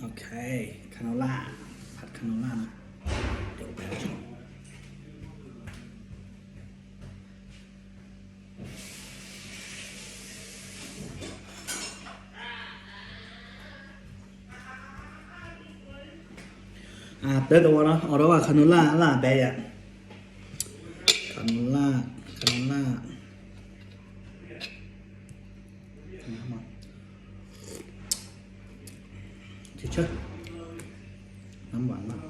โอเคคาโนล่าผัดคาโนล่านะเดี๋ยวแปลชมอ่าเติร์ดตัวเนาะเอาละว่าคาโนล่าล่าแบะคาโนล่าคาโนล่าน้ำมัน เฉยๆน้ำหวานมาก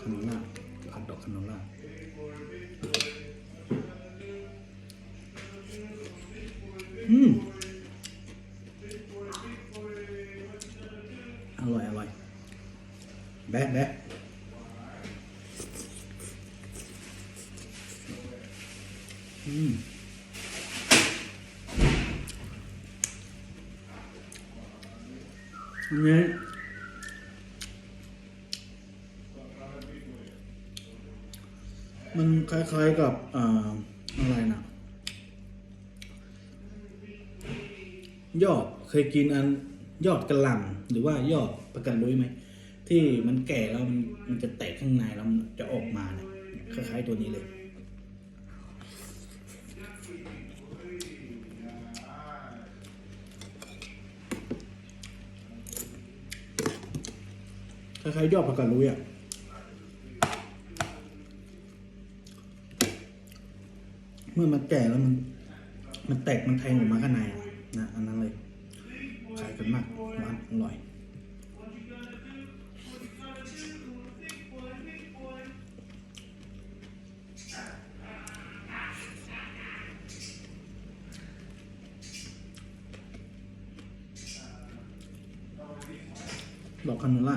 คาโนล่าผัดดอกคาโนล่าอืมอร่อยอร่อยแบะแบะอืม อันนี้มันคล้ายๆกับออะไรนะยอดเคยกินอันยอดกระหล่ำหรือว่ายอดประกันรุ้ยไหมที่มันแก่แล้วมันมันจะแตกข้างในแล้วมันจะออกมาเนี่ยคล้ายๆตัวนี้เลย คล้ายๆยอดผักกาดลุยอะเมื่อมันแก่แล้วมัน มันแตกมันแทงออกมาข้างในอะนะอันนั้นเลยขายกันมากหวานอร่อยดอกคาโนล่า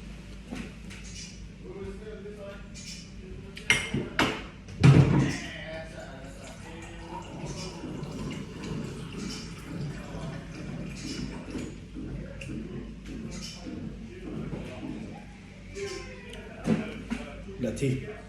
บ